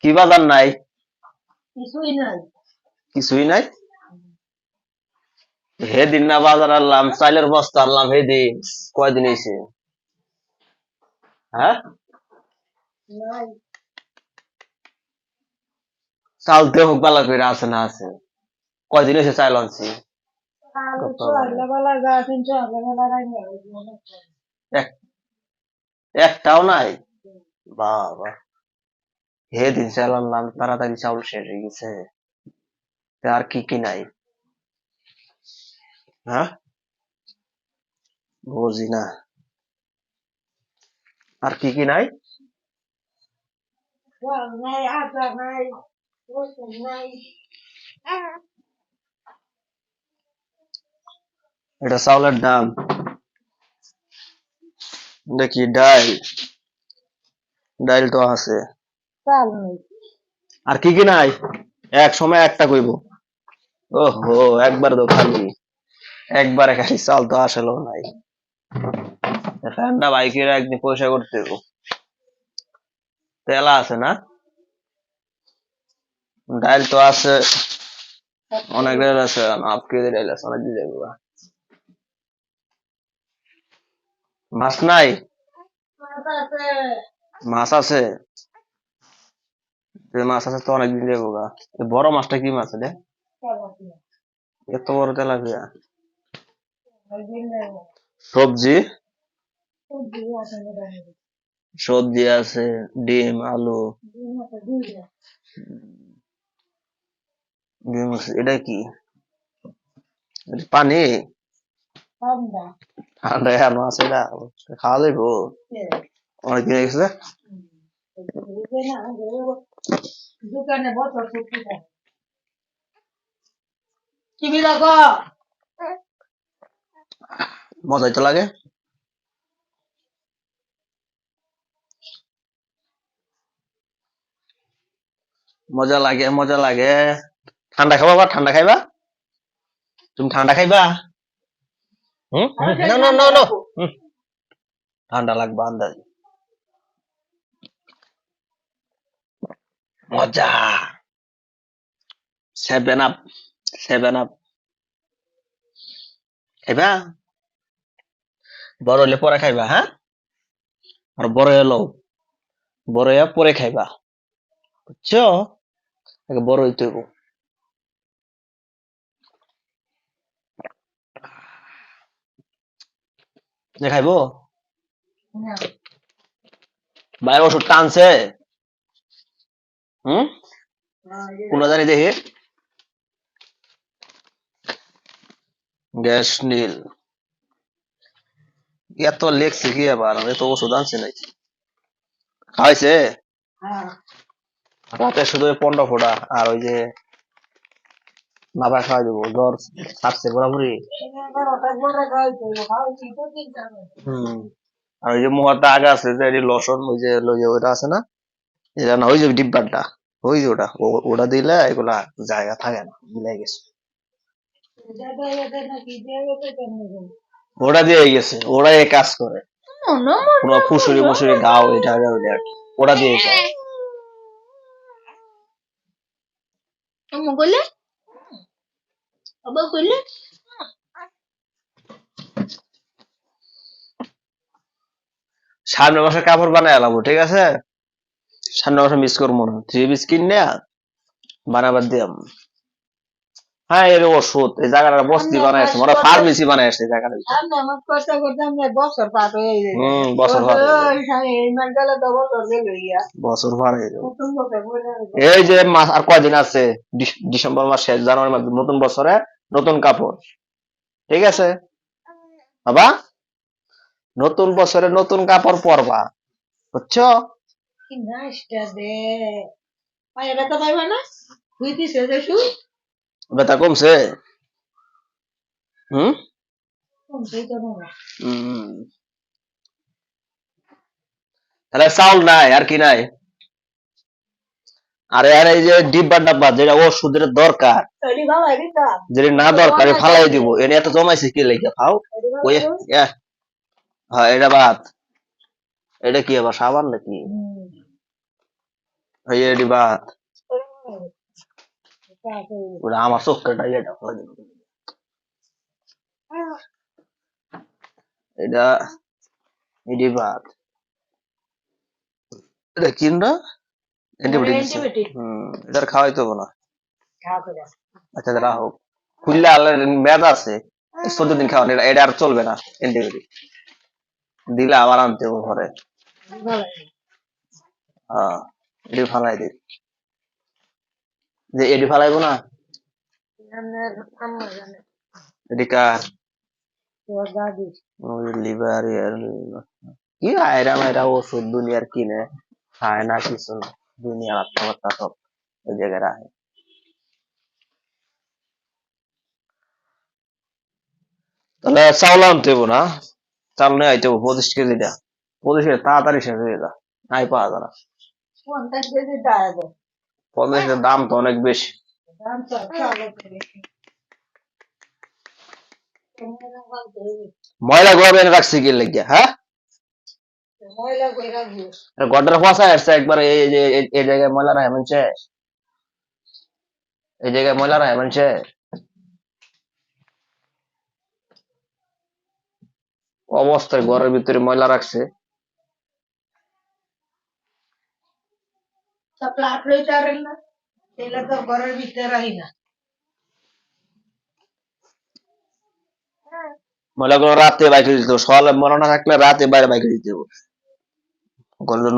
কি বাজার নাই? কিছুই নাই। কিছুই নাই? হে দিন না বাজার আনলাম চাইলের বস্তা আনলাম হে দিন কয়দিন হয়েছে হ্যাঁ? চালতে হোক বালা করে আছে না আছে। কয়দিন হয়েছে চাইল আনছি? একটাও নাই? বাবা। হে দিন চাইল আনলাম তাড়াতাড়ি চাউল শেষ হয়ে গেছে তা আর কি কি নাই হ্যাঁ বুঝি না আর কি কি নাই চাল নাই আটা নাই রসুন নাই এটা চাউলের দাম দেখি ডাল ডাল তো আছে আর কি কি নাই? এক সময় একটা কইব। ওহো, একবার তো খালি। একবারে খালি চাল তো আসলো নাই। ফ্যানটা বাইকের একদিন পয়সা করতে। তেলা আছে না? ডাল তো আছে। অনেক ডাল আছে কেজি ডাল আছে, অনেক দিয়ে যাব মাছ নাই? মাছ আছে। মাছ আছে তো অনেকদিন যাব গা। বড় মাছটা কি মাছ রে? এত বড় তেলাপিয়া। সবজি? সবজি আছে, ডিম, আলু। ডিম আছে, এটা কি? পানি? মাছ এটা খাওয়া যাব অনেকদিন গেছে? দোকানে বছর থাকে কি মজাই তো লাগে। মজা লাগে মজা লাগে। ঠান্ডা খাবা বা ঠান্ডা খাইবা? তুমি ঠান্ডা খাইবা? হুম? না না না না। ঠান্ডা লাগবে আন্দাজ। মজা। সেভেন আপ সেভেন আপ খাইবা? বড় হলে পরে খাইবা হ্যাঁ? আর বড় হলো বড় হইয়া পরে খাইবা। বুঝছ? আগে বড় হইতে হইব। যে খাইবো? না। বাইরে ওষুধ টানছে? হুম? জানি এত লেখছে কি আবার? ওষুধ আনছে নাকি খাইছে? রাতে শুধু পনেরো ফোঁটা আর ওই যে নাবা খাওয়াই দেবো। জ্বর ছাড়ছে হম। আর ওই যে মুহারটা আগে আছে যে লসন, ওই যে ওই যে ওইটা আছে না? এটা না, ওই যে ডিব্বাটা। ওই যে ওটা ওটা দিলে এগুলা জায়গা থাকে না মিলাই গেছে। গেছে ওটা দিয়ে গেছে ওরা এই কাজ করে। কোনো ফুসুরি মুসুরি গাও এটা আর ওটা দিয়ে মনো কইলে? আবার কইলে? সামনে মাসে কাপড় বানায় এলাম ঠিক আছে? সামনে মাসে মিস করব না। থ্রি পিস কিনে বানাবার দিয়াম হ্যাঁ এর ওষুধ এই জায়গাটা বস্তি বানায় আসছে ওরা ফার্মেসি বানায় আসছে এই জায়গাটা বছর পার হয়ে হম বছর বছর ইয়া বছর হয়ে বছর যে মাস আর কয়দিন আছে? ডিস- ডিসেম্বর মাস শেষ জানুয়ারি মাস নতুন বছরে নতুন কাপড়। ঠিক আছে? বাবা নতুন বছরে নতুন কাপড় পরবা। বুঝছ? কি নাচটা দে পায়ে ব্যথা পাইবা না হইতিছে দেখু ব্যথা কমছে হুম কমছেই তো না হুম। তাহলে চাউল নাই আর কি নাই আরে আর এই যে ডিব্বা ডাব্বা যেটা ওষুধের দরকার যেটা না দরকার ফালাই দিব এনে এত জমাইছে কি লেগে খাও ওই হ্যাঁ এটা ভাত এটা কি আবার সাবান নাকি এডি ভাত ওটা আমার চোখটা এটা এটা এডি ভাত এটা কিনরা অ্যান্টিবায়োটিক অ্যান্টিবায়োটিক হুম এটা খাওয়াইতে হবে না। আচ্ছা হোক। খুললে আল্লাহ মেয়াদ আছে। চোদ্দ দিন খাওয়ান এটা এটা আর চলবে না অ্যান্টিবায়োটিক দিলে আবার আনতে হবে ঘরে। হ্যাঁ। এডি ফালাই দিই যে এডি ফালাইবো না? এডি কার? লিভার কি আয়রাম এরা ওষুধ দুনিয়ার কিনে? খায় না কিছু না। দুনিয়ার আত্মহত্যা সব এই জায়গায় রাখে। তাহলে চাউল আনতে হইবো না? চাউল নিয়ে আইতে হইবো পঁচিশ কেজিটা পঁচিশ কেজি তাড়াতাড়ি শেষ হয়ে যা। নাই পাওয়া যায় না। পঞ্চাশ কেজি দাঁড়া দেয় পঞ্চাশ কেজির দাম তো অনেক বেশি। দাম তো চালে করে ময়লা গুলো এনে রাখছি কি লাগিয়া হ্যাঁ? ময়লা করে রাখব। গড্ডার ফসায় আসছে একবার এই এই যে এই- এই জায়গায় ময়লা রাখে মানছে এই জায়গায় ময়লা রাখে মানছে অবস্থায় ঘরের ভিতরে ময়লা রাখছে। তা প্লাট লইতে পারেন না এগুলো তো ঘরের ভিতরে রাখি না ময়লা গুলো রাতে বাইকে দিতে হবে। সকালে ময়লা না থাকলে রাতে বাইরে বাইকে দিতে হবে। ঘরের